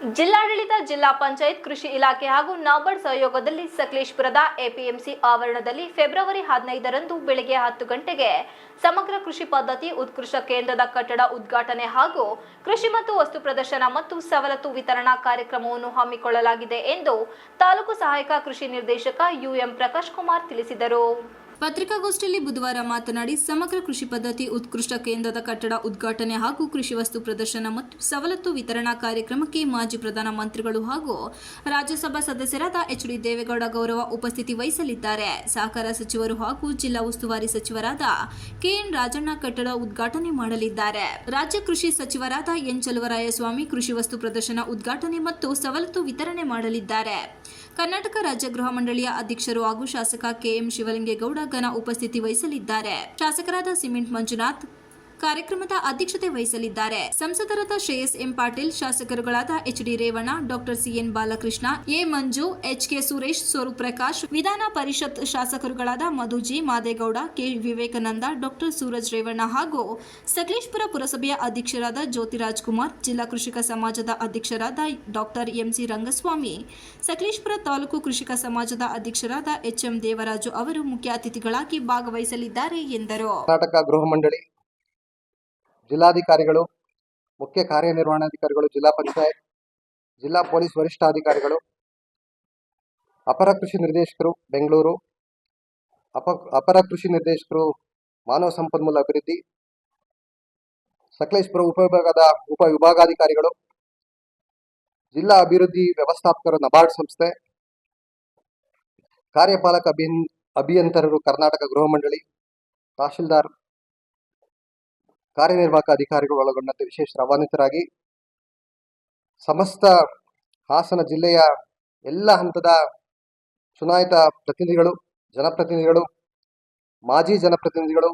ಜಿಲ್ಲಾ ಪಂಚಾಯತ್, ಕೃಷಿ ಇಲಾಖೆ ಹಾಗೂ ನಾಬಾರ್ಡ್ ಸಹಯೋಗದಲ್ಲಿ ಸಕಲೇಶ್ಪುರದ ಎಪಿಎಂಸಿ ಆವರಣದಲ್ಲಿ ಫೆಬ್ರವರಿ ಹದಿನೈದರಂದು ಬೆಳಗ್ಗೆ ಹತ್ತು ಗಂಟೆಗೆ ಸಮಗ್ರ ಕೃಷಿ ಪದ್ಧತಿ, ಉತ್ಕೃಷ್ಟ ಕೇಂದ್ರದ ಕಟ್ಟಡ ಉದ್ಘಾಟನೆ ಹಾಗೂ ಕೃಷಿ ಮತ್ತು ವಸ್ತು ಪ್ರದರ್ಶನ ಮತ್ತು ಸವಲತ್ತು ವಿತರಣಾ ಕಾರ್ಯಕ್ರಮವನ್ನು ಹಮ್ಮಿಕೊಳ್ಳಲಾಗಿದೆ ಎಂದು ತಾಲೂಕು ಸಹಾಯಕ ಕೃಷಿ ನಿರ್ದೇಶಕ ಯುಎಂ ಪ್ರಕಾಶ್ ಕುಮಾರ್ ತಿಳಿಸಿದರು. ಪತ್ರಿಕಾಗೋಷ್ಠಿಯಲ್ಲಿ ಬುಧವಾರ ಮಾತನಾಡಿ, ಸಮಗ್ರ ಕೃಷಿ ಪದ್ಧತಿ, ಉತ್ಕೃಷ್ಟ ಕೇಂದ್ರದ ಕಟ್ಟಡ ಉದ್ಘಾಟನೆ ಹಾಗೂ ಕೃಷಿ ವಸ್ತು ಪ್ರದರ್ಶನ ಮತ್ತು ಸವಲತ್ತು ವಿತರಣಾ ಕಾರ್ಯಕ್ರಮಕ್ಕೆ ಮಾಜಿ ಪ್ರಧಾನ ಮಂತ್ರಿಗಳು ಹಾಗೂ ರಾಜ್ಯಸಭಾ ಸದಸ್ಯರಾದ ಎಚ್ ಡಿ ದೇವೇಗೌಡ ಗೌರವ ಉಪಸ್ಥಿತಿ ವಹಿಸಲಿದ್ದಾರೆ. ಸಹಕಾರ ಸಚಿವರು ಹಾಗೂ ಜಿಲ್ಲಾ ಉಸ್ತುವಾರಿ ಸಚಿವರಾದ ಕೆಎನ್ ರಾಜಣ್ಣ ಕಟ್ಟಡ ಉದ್ಘಾಟನೆ ಮಾಡಲಿದ್ದಾರೆ. ರಾಜ್ಯ ಕೃಷಿ ಸಚಿವರಾದ ಎನ್. ಚಲುವರಾಯಸ್ವಾಮಿ ಕೃಷಿ ವಸ್ತು ಪ್ರದರ್ಶನ ಉದ್ಘಾಟನೆ ಮತ್ತು ಸವಲತ್ತು ವಿತರಣೆ ಮಾಡಲಿದ್ದಾರೆ. ಕರ್ನಾಟಕ ರಾಜ್ಯ ಗೃಹ ಮಂಡಳಿಯ ಅಧ್ಯಕ್ಷರು ಹಾಗೂ ಶಾಸಕ ಕೆಎಂ ಶಿವಲಿಂಗೇಗೌಡ ಘನ ಉಪಸ್ಥಿತಿ ವಹಿಸಲಿದ್ದಾರೆ. ಶಾಸಕರಾದ ಸಿಮೆಂಟ್ ಮಂಜುನಾಥ್ ಕಾರ್ಯಕ್ರಮದ ಅಧ್ಯಕ್ಷತೆ ವಹಿಸಲಿದ್ದಾರೆ. ಸಂಸದರಾದ Shreyas M Patil, ಶಾಸಕರುಗಳಾದ H D Revanna, doctor CN Balakrishna, A Manju, H K Suresh Swaroop Prakash Vidhana Parishad ಶಾಸಕರುಗಳಾದ Madhu G Madegowda, K Vivekananda, doctor Suraj Revanna ಹಾಗೂ ಸಕಲೇಶ್ಪುರ ಪುರಸಭೆಯ ಅಧ್ಯಕ್ಷರಾದ ಜ್ಯೋತಿರಾಜ್ ಕುಮಾರ್, ಜಿಲ್ಲಾ ಕೃಷಿಕ ಸಮಾಜದ ಅಧ್ಯಕ್ಷರಾದ ಡಾಕ್ಟರ್ ಎಂಸಿ ರಂಗಸ್ವಾಮಿ, ಸಕಲೇಶ್ಪುರ ತಾಲೂಕು ಕೃಷಿಕ ಸಮಾಜದ ಅಧ್ಯಕ್ಷರಾದ ಎಚ್ಎಂ ದೇವರಾಜು ಅವರು ಮುಖ್ಯ ಅತಿಥಿಗಳಾಗಿ ಭಾಗವಹಿಸಲಿದ್ದಾರೆ ಎಂದರು. ಕರ್ನಾಟಕ ಗೃಹ ಮಂಡಳಿ ಜಿಲ್ಲಾಧಿಕಾರಿಗಳು, ಮುಖ್ಯ ಕಾರ್ಯನಿರ್ವಹಣಾಧಿಕಾರಿಗಳು, ಜಿಲ್ಲಾ ಪಂಚಾಯತ್, ಜಿಲ್ಲಾ ಪೊಲೀಸ್ ವರಿಷ್ಠಾಧಿಕಾರಿಗಳು, ಅಪರ ಕೃಷಿ ನಿರ್ದೇಶಕರು, ಬೆಂಗಳೂರು, ಅಪ, ಅಪರ ಕೃಷಿ ನಿರ್ದೇಶಕರು, ಮಾನವ ಸಂಪನ್ಮೂಲ ಅಭಿವೃದ್ಧಿ ಸಕಲೇಶ್ಪುರ ಉಪವಿಭಾಗದ ಉಪ ವಿಭಾಗಾಧಿಕಾರಿಗಳು, ಜಿಲ್ಲಾ ಅಭಿವೃದ್ಧಿ ವ್ಯವಸ್ಥಾಪಕರು, ನಬಾರ್ಡ್ ಸಂಸ್ಥೆ, ಕಾರ್ಯಪಾಲಕ ಅಭಿಯನ್ ಅಭಿಯಂತರರು, ಕರ್ನಾಟಕ ಗೃಹ ಮಂಡಳಿ, ತಹಶೀಲ್ದಾರ್ ಕಾರ್ಯನಿರ್ವಾಹಕ ಅಧಿಕಾರಿಗಳು ಒಳಗೊಂಡಂತೆ ವಿಶೇಷ ರವಾನಿತರಾಗಿ ಸಮಸ್ತ ಹಾಸನ ಜಿಲ್ಲೆಯ ಎಲ್ಲ ಹಂತದ ಚುನಾಯಿತ ಪ್ರತಿನಿಧಿಗಳು, ಜನಪ್ರತಿನಿಧಿಗಳು, ಮಾಜಿ ಜನಪ್ರತಿನಿಧಿಗಳು,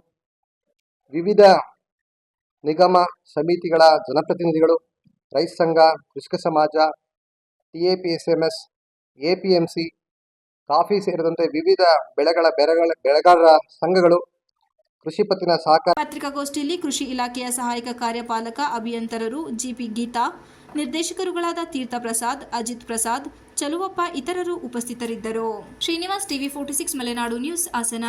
ವಿವಿಧ ನಿಗಮ ಸಮಿತಿಗಳ ಜನಪ್ರತಿನಿಧಿಗಳು, ರೈತ ಸಂಘ, ಕೃಷಿಕ ಸಮಾಜ T A P S M S A P M C coffee ಸೇರಿದಂತೆ ವಿವಿಧ ಬೆಳೆಗಳ ಬೆರೆಗಳ ಬೆಳೆಗಾರರ ಸಂಘಗಳು ಕೃಷಿ ಪತ್ತಿನ ಸಹಕಾರ ಪತ್ರಿಕಾಗೋಷ್ಠಿಯಲ್ಲಿ ಕೃಷಿ ಇಲಾಖೆಯ ಸಹಾಯಕ ಕಾರ್ಯಪಾಲಕ, ಅಭಿಯಂತರರು ಜಿಪಿ ಗೀತಾ, ನಿರ್ದೇಶಕರುಗಳಾದ ತೀರ್ಥ ಪ್ರಸಾದ್, ಅಜಿತ್ ಪ್ರಸಾದ್, ಚಲುವಪ್ಪ ಇತರರು ಉಪಸ್ಥಿತರಿದ್ದರು. Srinivas TV forty six Malenadu news Hassan.